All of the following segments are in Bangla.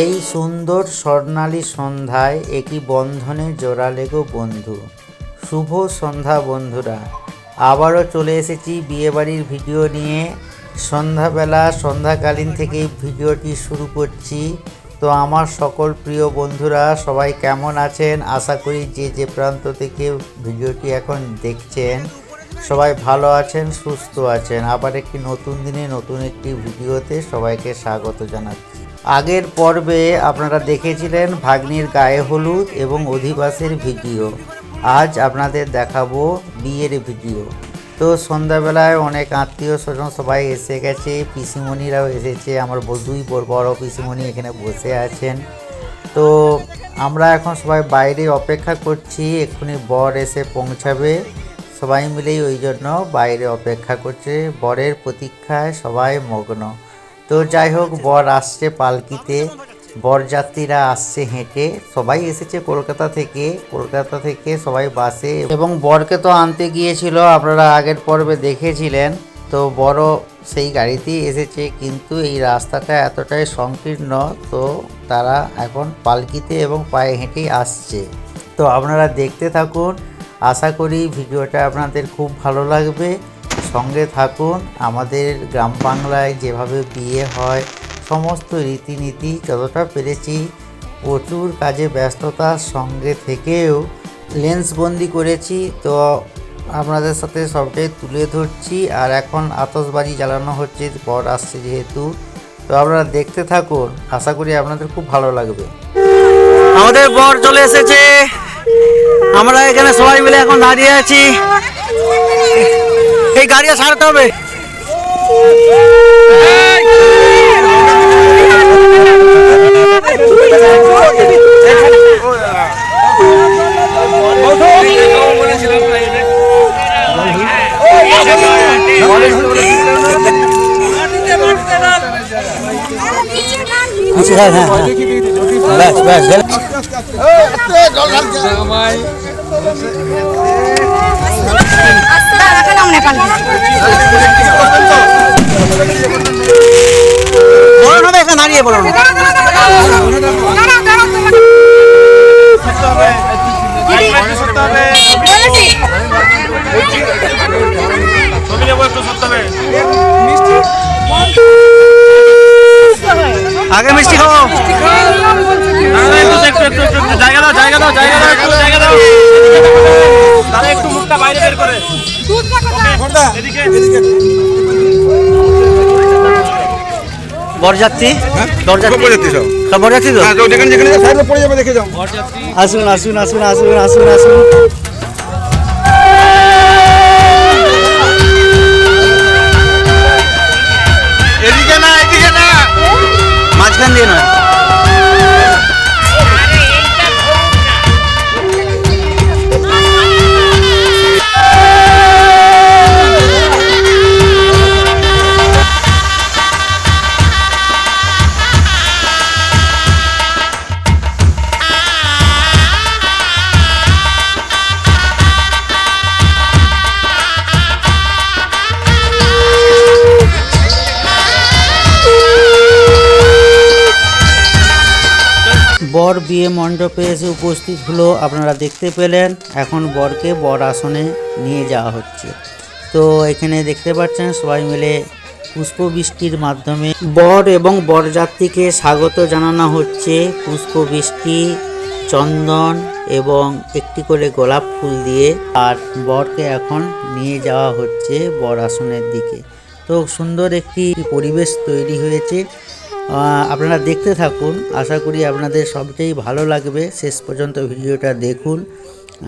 এই সুন্দর স্বর্ণালী সন্ধ্যায় একই বন্ধনে জোড়ালে গো বন্ধু। শুভ সন্ধ্যা বন্ধুরা। আবারও চলে এসেছি বিয়েবাড়ির ভিডিও নিয়ে। সন্ধ্যাবেলা, সন্ধ্যাকালীন থেকেই ভিডিওটি শুরু করছি। তো আমার সকল প্রিয় বন্ধুরা, সবাই কেমন আছেন? আশা করি যে যে প্রান্ত থেকে ভিডিওটি এখন দেখছেন, সবাই ভালো আছেন, সুস্থ আছেন। আবার একটি নতুন দিনে নতুন একটি ভিডিওতে সবাইকে স্বাগত জানাচ্ছি। আগের পর্বে আপনারা দেখেছিলেন ভাগ্নির গায়ে হলুদ এবং অধিবাসের ভিডিও। আজ আপনাদের দেখাবো বিয়ের ভিডিও। তো সন্ধ্যাবেলায় অনেক আত্মীয় স্বজন সবাই এসে গেছে, পিসিমণিরাও এসেছে, আমার দুই বড় পিসিমণি এখানে বসে আছেন। তো আমরা এখন সবাই বাইরে অপেক্ষা করছি, এক্ষুনি বর এসে পৌঁছাবে। সবাই মিলেই ওই জন্য বাইরে অপেক্ষা করছে, বরের প্রতীক্ষায় সবাই মগ্ন। তো যাই হোক বর আসছে পালকিতে। বরযাত্রীরা আসছে হেঁটে। সবাই এসেছে কলকাতা থেকে। কলকাতা থেকে সবাই বাসে। এবং বরকে তো আনতে গিয়েছিল, আপনারা আগের পর্বে দেখেছিলেন। তো বড় সেই গাড়িতেই এসেছে, কিন্তু এই রাস্তাটা এতটাই সংকীর্ণ, তো তারা এখন পালকিতে এবং পায়ে হেঁটেই আসছে। তো আপনারা দেখতে থাকুন। আশা করি ভিডিওটা আপনাদের খুব ভালো লাগবে। সঙ্গে থাকুন। আমাদের গ্রাম বাংলায় যেভাবে বিয়ে হয়, সমস্ত রীতিনীতি যতটা পেরেছি, প্রচুর কাজে ব্যস্ততার সঙ্গে থেকেও লেন্সবন্দি করেছি। তো আপনাদের সাথে সবটাই তুলে ধরছি। আর এখন আতশবাজি জ্বালানো হচ্ছে বর আসছে যেহেতু। তো আপনারা দেখতে থাকুন। আশা করি আপনাদের খুব ভালো লাগবে। আমাদের বর চলে এসেছে। আমরা এখানে সবাই মিলে এখন দাঁড়িয়ে আছি। এই গাড়ি ছাড়তে হবে। হ্যাঁ হ্যাঁ ব্যাস ব্যাস বলো না এখানে দাঁড়িয়ে বলো না আগে মিষ্টি খাও। জায়গা দাও জায়গা দাও জায়গা দাও জায়গা দাও। দাদা একটু মুখটা বাইরে বের করে। বরযাত্রী? বরযাত্রী? বরযাত্রী সব। সব বরযাত্রী তো। হ্যাঁ, আসুন আসুন আসুন আসুন আসুন আসুন। বর বিয়ে মণ্ডপে এসে উপস্থিত হলো, আপনারা দেখতে পেলেন। এখন বরকে বর আসনে নিয়ে যাওয়া হচ্ছে। তো এখানে দেখতে পাচ্ছেন, সবাই মিলে পুষ্পবৃষ্টির মাধ্যমে বর এবং বরযাত্রীকে স্বাগত জানানো হচ্ছে। পুষ্পবৃষ্টি, চন্দন এবং একটি করে গোলাপ ফুল দিয়ে আর বরকে এখন নিয়ে যাওয়া হচ্ছে বর আসনের দিকে। তো সুন্দর একটি পরিবেশ তৈরি হয়েছে। আপনারা দেখতে থাকুন। আশা করি আপনাদের সবটাই ভালো লাগবে। শেষ পর্যন্ত ভিডিওটা দেখুন।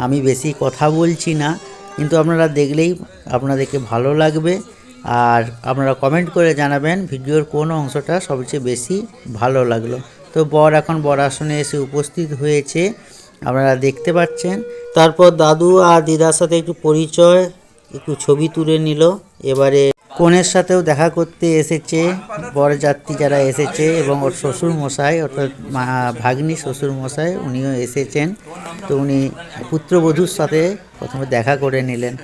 আমি বেশি কথা বলছি না, কিন্তু আপনারা দেখলেই আপনাদেরকে ভালো লাগবে। আর আপনারা কমেন্ট করে জানাবেন ভিডিওর কোন অংশটা সবচেয়ে বেশি ভালো লাগল। তো বর এখন বর আসনে এসে উপস্থিত হয়েছে। আপনারা দেখতে পাচ্ছেন। তারপর দাদু আর দিদার সাথে একটু পরিচয়, একটু ছবি তুলে নিল। এবারে কনের সাথেও দেখা করতে এসেছে, বরযাত্রী যারা এসেছে এবং ওর শ্বশুর মশাই অর্থাৎ ভাগ্নি শ্বশুর মশাই উনিও এসেছেন। তো উনি পুত্রবধূর সাথে প্রথমে দেখা করে নিলেন।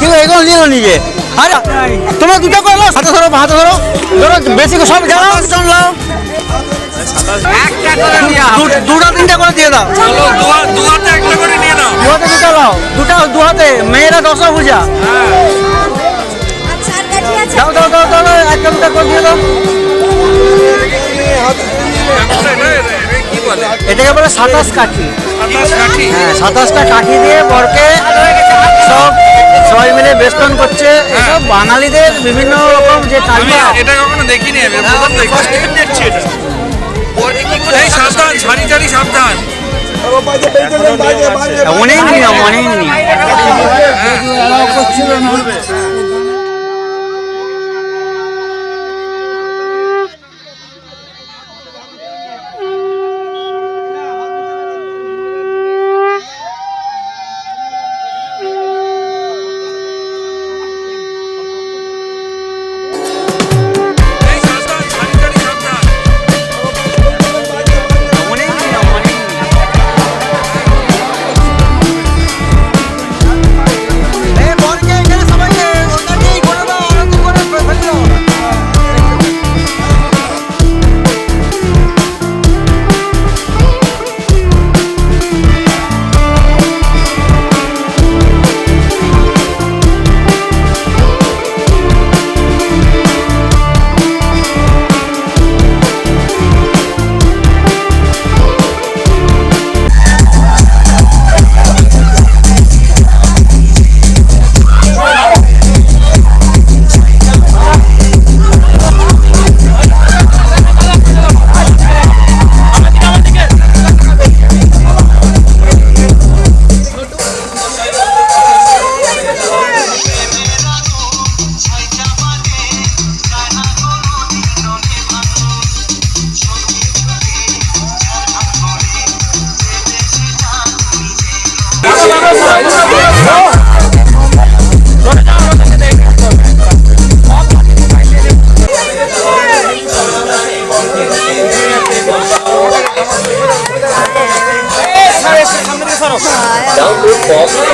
এদিকে কি এগুলো নিয়ে নিজে। আরে তোমরা দুটো করে নাও হাতে ধরো হাতে ধরো। ধরো বেশি সব জানাও জন লাও দু- দুটো তিনটা করে দিয়ে দাও। দুহাতে দুটো লাও দুটো দুহাতে মেয়েরা দশা পূজা। দাও দাও দাও দাও দাও, একটা দুটো করে দিয়ে দাও। এটাকে বলে সাতাশ কাঠি। হ্যাঁ সাতাশটা কাঠি দিয়ে বরকে সব সবাই মিলে বেষ্টন করছে। এসব বাঙালিদের বিভিন্ন রকম যে কালচার এটা কখনো দেখিনি আমি প্রথম দেখছি। এই সাবধান সারি সারি সাবধান। অনেক নিয়ম অনেক নিয়ম। sauce.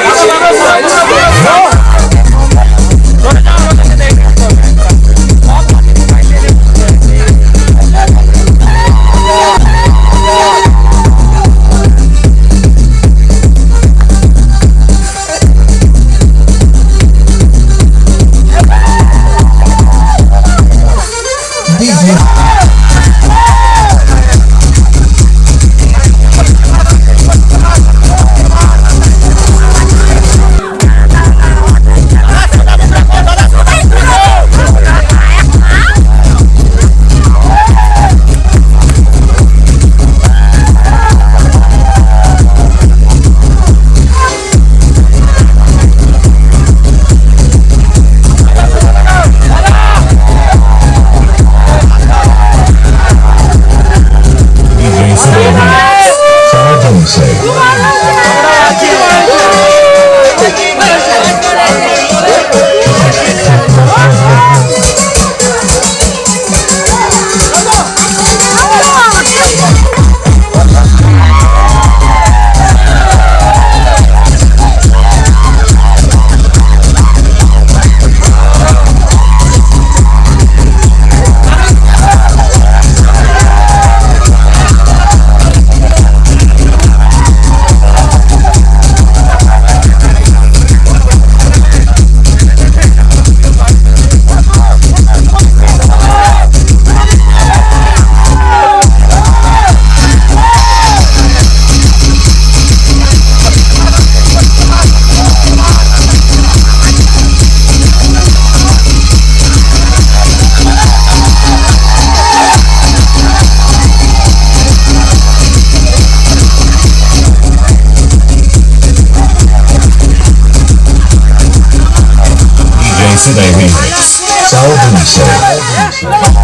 soul.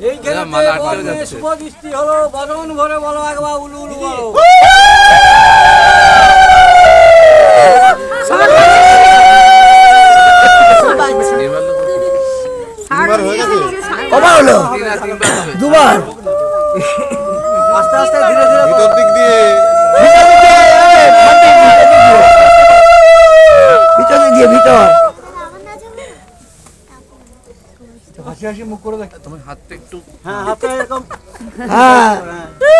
এইখানে শুভদৃষ্টি হলো বদন ভরে বলো একবার উলু উলু বলো। তিনবার হয়ে গেছে। আস্তে আস্তে ধীরে ধীরে ভিতর দিক দিয়ে হাসি হাসি মুখ করে দেখ। তোমার হাতটা একটু হ্যাঁ হাতটা এরকম। বলো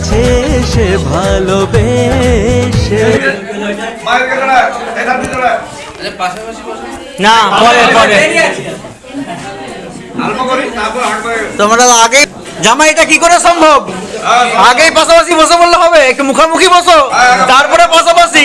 না কাছে সে ভালোবেসে। পাশাপাশি না পরে পরে। তোমরা আগে জামা এটা কি করে সম্ভব? আগেই পাশাপাশি বসে বললে হবে একটু মুখোমুখি বসো তারপরে পাশাপাশি।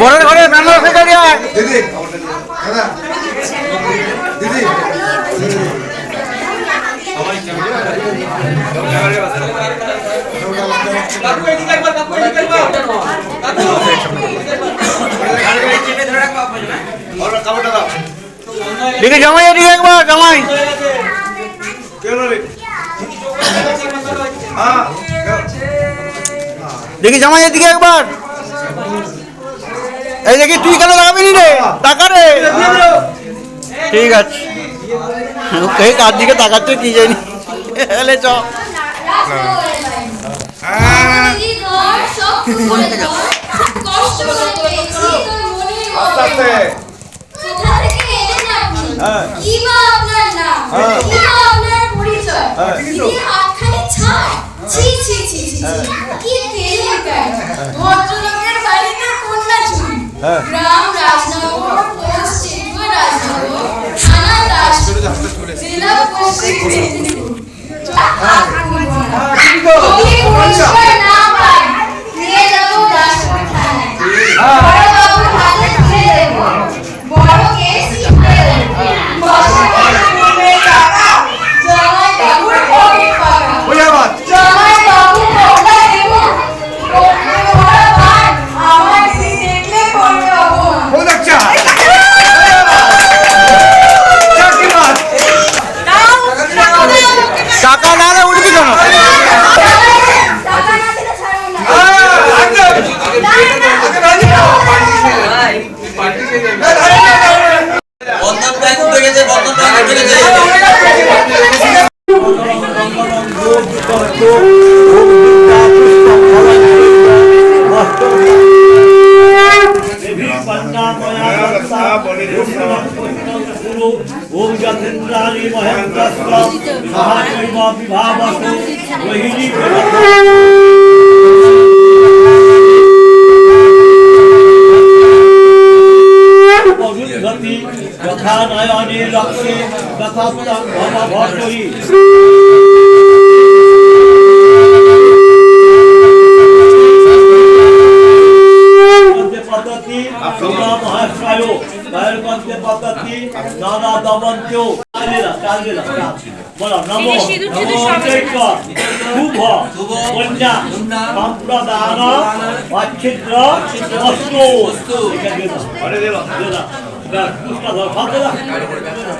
বড় ঘরে দিদি দাদা জামাই এদিকে একবার জামাই দেখি জামাই এদিকে একবার। এই দেখি তুই কেন লাগাবি নি রে? টাকা রে। ঠিক আছে। ওকে কার দিকে তাকাচ্ছে কি জানি। এলে চ? কি বা আপনার নাম? কি আপনার পরিচয়? ছি, ছি, ছি, ছি। কি তেলে গায়ে। ভদ্রলোকের বাড়িতে কন্যা চুরি। গ্রাম রাজনগর, পোস্ট চেম্বার রাজনগর, থানা দাসপুর, জেলা পশ্চিম মেদিনীপুর। যদি না পাই, নিয়ে যাব দাসপুর থানায়। দমন্ত চালিলা চালিলা বলো নমো শুভ কন্যা সম্প্রদান অচ্ছিদ্র এটা দিয়ে দাও। দিয়ে দাও। ধর।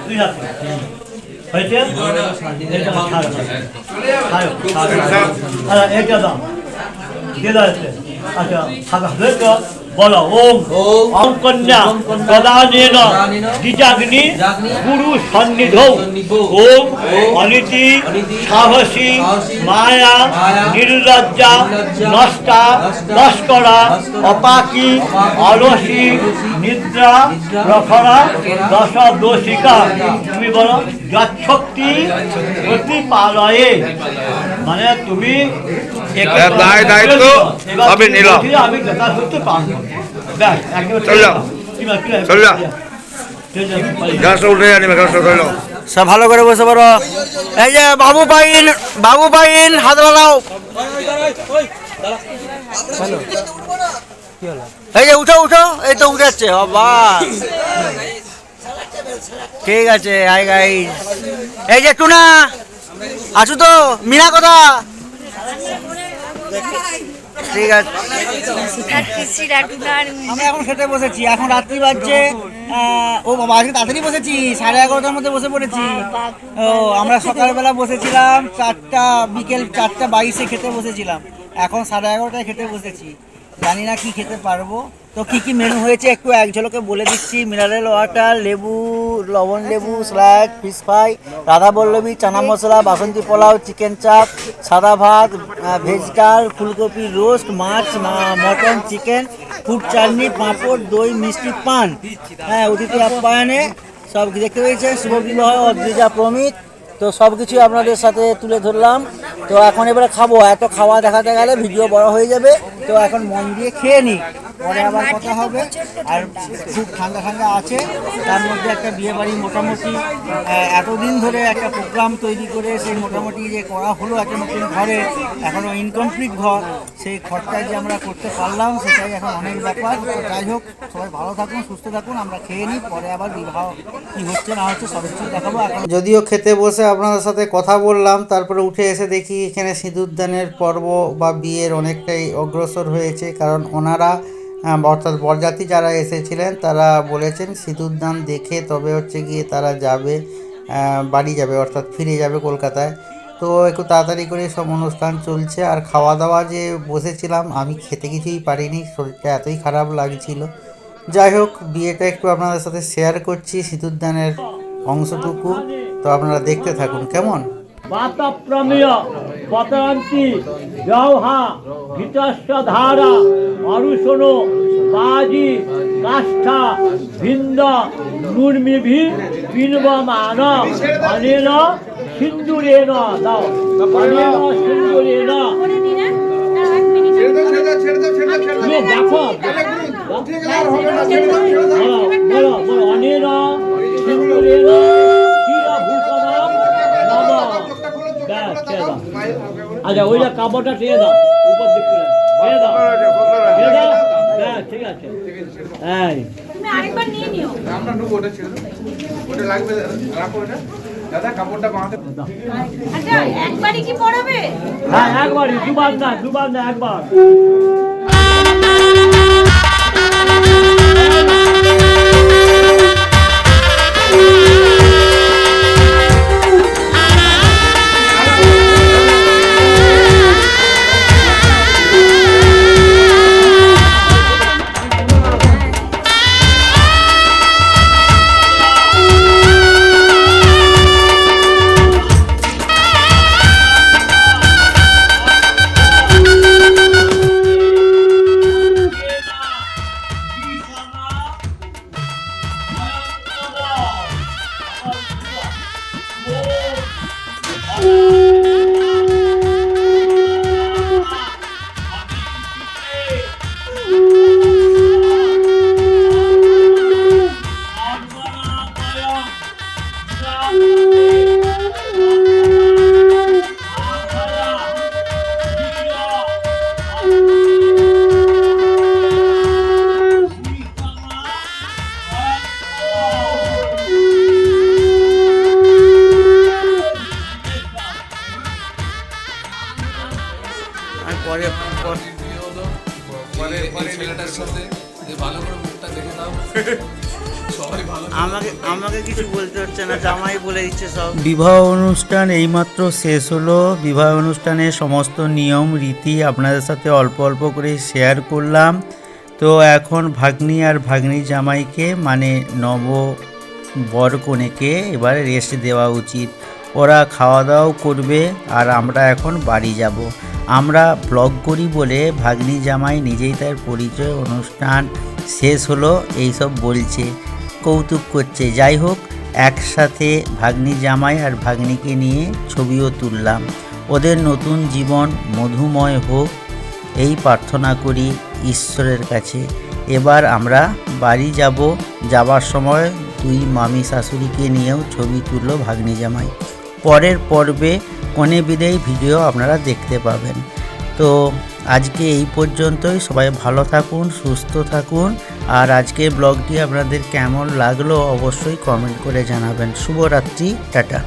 দুই হাতে। হয়েছে? এটা খাও, খাও। আচ্ছা, এটা দাও। দিয়ে আচ্ছা, থাকা হয়েছে? বলো ওম। ওম। কন্যা প্রদানেন দ্বিজাগ্নি গুরু সন্নিধ। ওম অনিতি সাহসী মায়া নির্লজ্জা নষ্টা লস্করা অপাকি অলসী নিদ্রা প্রখরা দশ দোষিকা তুমি বলো যচ্ছক্তি প্রতিপালয়ে। মানে তুমি একে দায় দায়িত্ব আমি তুমি নিলাম। আমি যথাসত্য পালন সব ভালো করে বসে পড়ো। এই যে বাবু পাইন বাবু পাইন হাত বাড়াও। এই যে উঠো উঠো এই তো উঠে যাচ্ছে বাবা ঠিক আছে এই যে টুনা আছো তো মিনা কথা ঠিক আছে। আমি এখন খেতে বসেছি এখন রাত্রি বাজছে ও বাবা আজকে তাড়াতাড়ি বসেছি সাড়ে এগারোটার মধ্যে বসে পড়েছি। ও আমরা সকালবেলা বসেছিলাম চারটা বিকেল চারটা বাইশে খেতে বসেছিলাম। এখন সাড়ে এগারোটায় খেতে বসেছি। জানি না কি খেতে পারব। তো কি কি মেনু হয়েছে একটু এক ঝলকে বলে দিচ্ছি। মিনারেল ওয়াটার লেবু, লবণ লেবু salad fish fry radhaballavi, chana masala, basanti pulao chicken chaap সাদা ভাত ভেজ ডাল ফুলকপি রোস্ট মাছ mutton chicken food chutney, papad, দই, মিষ্টি, পান। হ্যাঁ অতিথি আপ্যায়নে সব দেখতে পেয়েছেন। শুভ বিবাহ অদ্রিজা প্রমিত। তো সব কিছুই আপনাদের সাথে তুলে ধরলাম। তো এখন এবারে খাব। এত খাওয়া দেখাতে গেলে ভিডিও বড় হয়ে যাবে। তো এখন মন দিয়ে খেয়ে নিই পরে আবার কথা হবে। আর খুব ঠান্ডা ঠান্ডা আছে। তার মধ্যে একটা বিয়ে বাড়ি মোটামুটি এতদিন ধরে একটা প্রোগ্রাম তৈরি করে সেই মোটামুটি যে করা হলো একটা নতুন ঘরে এখনও ইনকমপ্লিট ঘর সেই ঘরটায় যে আমরা করতে পারলাম সেটাই এখন অনেক ব্যাপার। যাই হোক সবাই ভালো থাকুন সুস্থ থাকুন আমরা খেয়ে নিই পরে আবার বিবাহ কি হচ্ছে না হচ্ছে সব কিছু দেখাবো। এখন যদিও খেতে বসে আপনাদের সাথে কথা বললাম তারপরে উঠে এসে দেখি এখানে সিঁদুরদানের পর্ব বা বিয়ের অনেকটাই অগ্রসর হয়েছে কারণ ওনারা আহ, অর্থাৎ বরযাত্রী যারা এসেছিলেন তারা বলেছেন সিঁদুরদান দেখে তবে হচ্ছে গিয়ে তারা যাবে বাড়ি যাবে অর্থাৎ ফিরে যাবে কলকাতায়। তো একটু তাড়াতাড়ি করে সব অনুষ্ঠান চলছে। আর খাওয়া দাওয়া যে বসেছিলাম আমি খেতে কিছুই পারিনি শরীরটা এতই খারাপ লাগছিল। যাই হোক বিয়েটা একটু আপনাদের সাথে শেয়ার করছি সিঁদুরদানের অংশটুকু। তো আপনারা দেখতে থাকুন কেমন? বাতপ্রমেয় পতন্তি জৌহা ভিতস্ব ধারা অরুষণ বাজি কাষ্ঠা ভিন্দ নুর্মিভি পিনবমান অনেন সিন্দুরেন দাও। অনেন সিন্দুরেন দেখো আচ্ছা ওইটা কাপড়টা টেনে দাও। উপর দিক করে। টেনে দাও। টেনে দাও। হ্যাঁ ঠিক আছে। হ্যাঁ আমরা নেব ওটা ছিল ওটা লাগবে রাখো এটা। দাদা কাপড়টা বাঁধতে আচ্ছা একবারই কি পড়াবে? হ্যাঁ একবারই দুবার না দুবার না একবার। বিবাহ অনুষ্ঠান এইমাত্র শেষ হলো। বিবাহ অনুষ্ঠানের সমস্ত নিয়ম, রীতি আপনাদের সাথে অল্প অল্প করে শেয়ার করলাম। তো এখন ভাগ্নি আর ভাগ্নি জামাইকে মানে নব বর কনেকে এবারে রেস্ট দেওয়া উচিত। ওরা খাওয়া দাওয়াও করবে আর আমরা এখন বাড়ি যাব। আমরা ব্লগ করি বলে ভাগ্নি জামাই নিজেই তার পরিচয় অনুষ্ঠান শেষ হলো, এইসব বলছে, কৌতুক করছে। যাই হোক একসাথে ভাগ্নি জামাই আর ভাগ্নিকে নিয়ে ছবিও তুললাম। ওদের নতুন জীবন মধুময় হোক, এই প্রার্থনা করি ঈশ্বরের কাছে। এবার আমরা বাড়ি যাব, যাবার সময় দুই মামি শাশুড়িকে নিয়েও ছবি তুললো ভাগ্নি জামাই। পরের পর্বে কনে বিদেয় ভিডিও আপনারা দেখতে পাবেন। তো আজকে এই পর্যন্তই। সবাই ভালো থাকুন, সুস্থ থাকুন। আর আজকে ব্লগটি আপনাদের কেমন লাগল অবশ্যই কমেন্ট করে জানাবেন। শুভরাত্রি, টাটা।